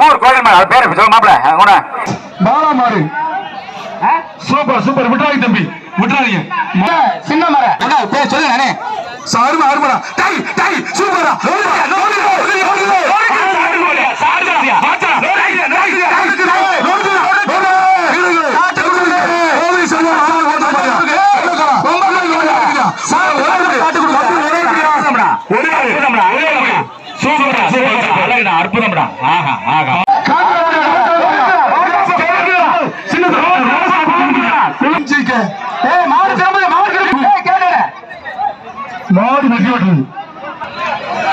ஊர் கோயில் அது பேரு சொல்ல மாப்பிள உன பாலா மாறு சூப்பர் சூப்பர். விட்டுறாங்க தம்பி. விட்டுறாதீங்க சின்ன மர. பேர் சொல்லு நானே சாருமா அருமடா. டை டை சூப்பரா ஆஹா ஆஹா மாடு வெட்டி வெட்டுறது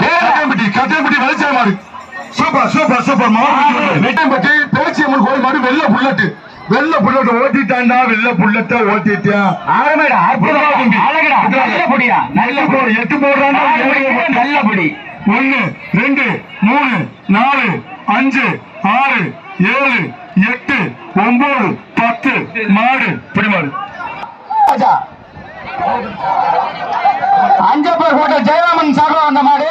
கட்டம்பட்டி கட்டம்பட்டி வெளிச்சா மாடு சூப்பர் சூப்பர் சூப்பர் மாடு வெட்டம்பட்டி பேச்சியம்மன் கோயில் மாடு வெள்ள புல்லட்டு வெள்ள புல்லட்டு ஓட்டிட்டான்டா வெள்ள புல்லட்ட ஓட்டிட்டான் ஆரம்படா அற்புதமா தம்பி அழகுடா நல்ல பொடியா நல்ல போடு எட்டு போடுறான் நல்ல பொடி ஒன்னு ரெண்டு மூணு நாலு அஞ்சு ஆறு ஏழு எட்டு ஒன்பது பத்து மாடு. பிடி மாடு. அஞ்சப்பர் ஹோட்டல் ஜெயராமன் சார்பா வந்த மாடு.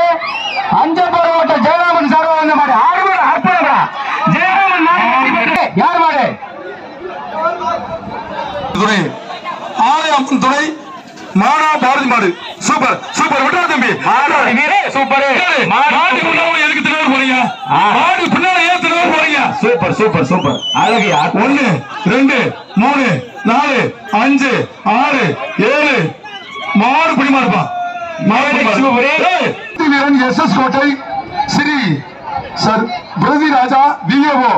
அஞ்சப்பர் ஹோட்டல் ஜெயராமன் சார்பா வந்த மாடு. ஜெயராமன் மாடு. வெற்றி பெற்று- யார் மாடு? துணை ஆலயம் துணை மானா பாரதி மாடு. Super super. விட்டா தம்பி. சூப்பர். மாடு பின்னால எதுக்கு திரும்ப போறீங்க. மாடு பின்னால ஏன் போறீங்க. Super super super. அழகியா ஒன்னு ரெண்டு மூணு நாலு அஞ்சு ஆறு ஏழு. மாடு பிடி மாடுப்பா. மாடு சூப்பர். வீரன் எஸ் எஸ் கோட்டை ஸ்ரீ சார் பிரதி ராஜா விஏஓ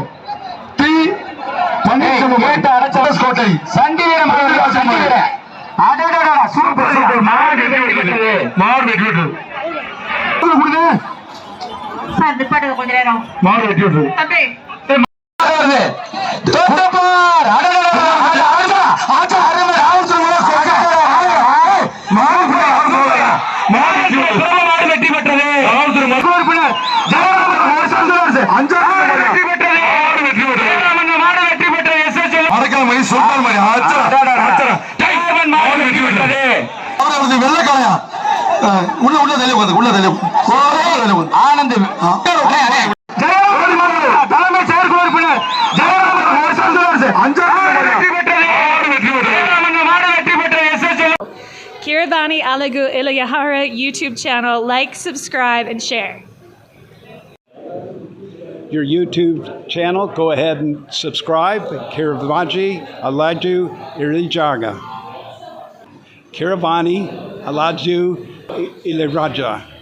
டி. பன்னீர்செல்வம். கேட்ட சண்டி வீரம் அடடடா சூப்பர் சூப்பர் மாடு கொடுங்க கொஞ்ச நேரம் மாடு வெட்டி தம்பி. மாடு வெற்றி பெற்றது மாடு வெற்றி பெற்றது மாடு வெட்டி விட்டு. ஜெயராமன் அவர் வந்து வெள்ளைக்காயா அஹ், உள்ள உள்ள தள்ளி உட்காந்து உள்ள தள்ளி உட்காந்து ஆனந்த் தலைமை செயற்குழு உறுப்பினர் ஜெயராமன் ஒரு சந்தோஷம் அஞ்சாவது வெற்றி பெற்றது ஜெயராமன் மாடு வெற்றி பெற்றது S S Kiravani Alagu Ilayahara YouTube channel. Like, subscribe, and share. your YouTube channel. Go ahead and subscribe. Kiravaji Alaju Irijaga. Kiravani Alaju Iliraja.